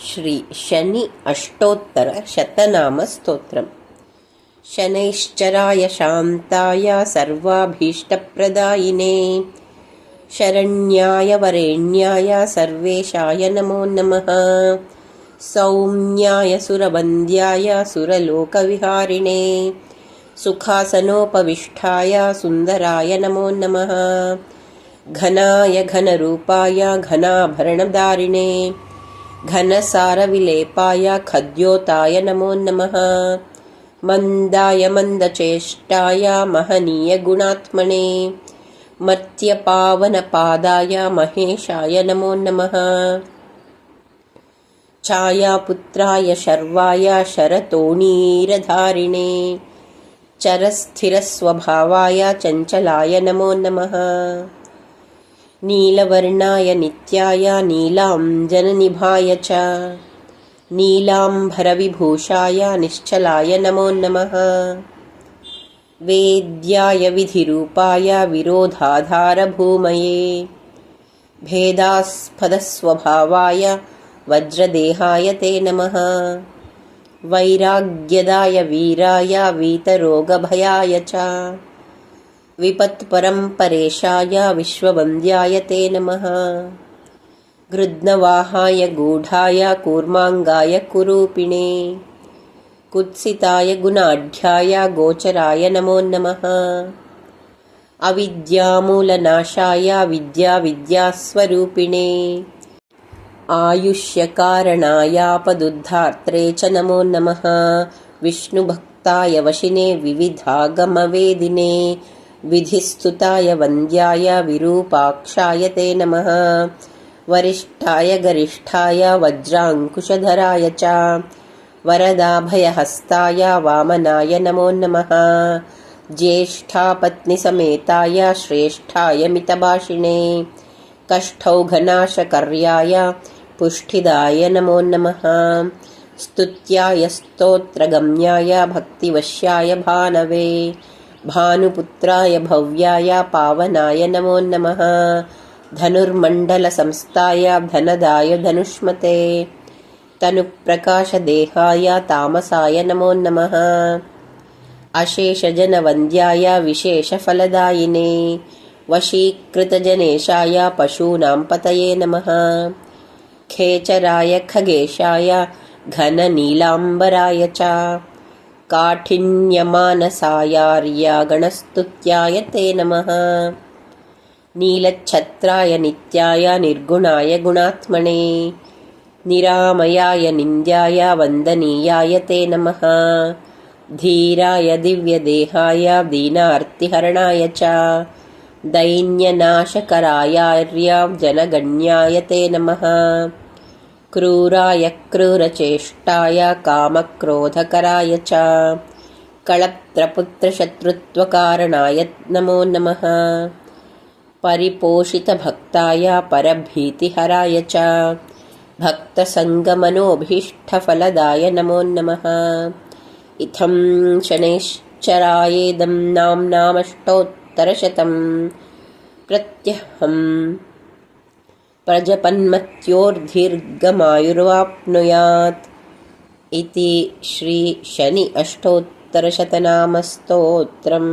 श्री शनि अष्टोत्तरशतनामस्तोत्रम् शनैश्चराय शान्ताय सर्वाभीष्टप्रदायिने। शरण्याय वरेण्याय सर्वेशाय नमो नमः। सौम्याय सुरवन्द्याय सुरलोकविहारिणे। सुखासनोपविष्टाय सुन्दराय नमो नमः। घनाय घनरूपाय घनाभरणदारिणे घनसारविलेपाय खद्योताय नमो नमः। मन्दाय मन्दचेष्टाय महनीयगुणात्मने मर्त्यपावनपादाय महेशाय नमो नमः। छायापुत्राय शर्वाय शरतोणीरधारिणे। चरस्थिरस्वभावाय चञ्चलाय नमो नमः नीलवर्णाय नित्याय नीलाञ्जननिभाय च। नीलाम्भरविभूषाय निश्चलाय नमो नमः। वेद्याय विधिरूपाय विरोधाधारभूमये। भेदास्पदस्वभावाय वज्रदेहाय ते नमः। वैराग्यदाय वीराय वीतरोगभयाय च विपत्परम्परेशाय विश्ववन्द्याय ते नमः। गृध्नवाहाय गूढाय कूर्माङ्गाय कुरूपिणे। कुत्सिताय गुणाढ्याय गोचराय नमो नमः। अविद्यामूलनाशाय विद्याविद्यास्वरूपिणे। आयुष्यकारणायापदुद्धात्रे च नमो नमः। विष्णुभक्ताय वशिने विविधागमवेदिने विधिस्तुताय वन्द्याय विरूपाक्षाय ते नमः। वरिष्ठाय गरिष्ठाय वज्राङ्कुशधराय च। वरदाभयहस्ताय वामनाय नमो नमः। ज्येष्ठापत्निसमेताय श्रेष्ठाय मितभाषिणे। कष्टौघनाशकर्याय पुष्टिदाय नमो नमः। स्तुत्याय स्तोत्रगम्याय भक्तिवश्याय भानवे भानुपुत्राय भव्याय पावनाय नमो नमः। धनुर्मण्डलसंस्थाय धनदाय धनुष्मते। तनुप्रकाशदेहाय तामसाय नमो नमः। अशेषजनवन्द्याय विशेषफलदायिने। वशीकृतजनेशाय पशूनां पतये नमः। खेचराय खगेशाय घननीलाम्बराय च काठिन्यमानसायार्यागणस्तुत्याय ते नमः। नीलच्छत्राय नित्याय निर्गुणाय गुणात्मने। निरामयाय निन्द्याय वन्दनीयाय ते नमः। धीराय दिव्यदेहाय दीनार्तिहरणाय च। दैन्यनाशकरायार्याजनगण्याय ते नमः क्रूराय क्रूरचेष्टाय कामक्रोधकराय च। कळत्रपुत्रशत्रुत्वकारणाय नमो नमः। परिपोषितभक्ताय परभीतिहराय च। भक्तसङ्गमनोभीष्टफलदाय नमो नमः। इत्थं शनैश्चरायेदं नाम्नामष्टोत्तरशतं। प्रत्यहम् प्रजपन्मत्योर्दीर्घमायुर्वाप्नुयात् इति श्रीशनि अष्टोत्तरशतनामस्तोत्रम्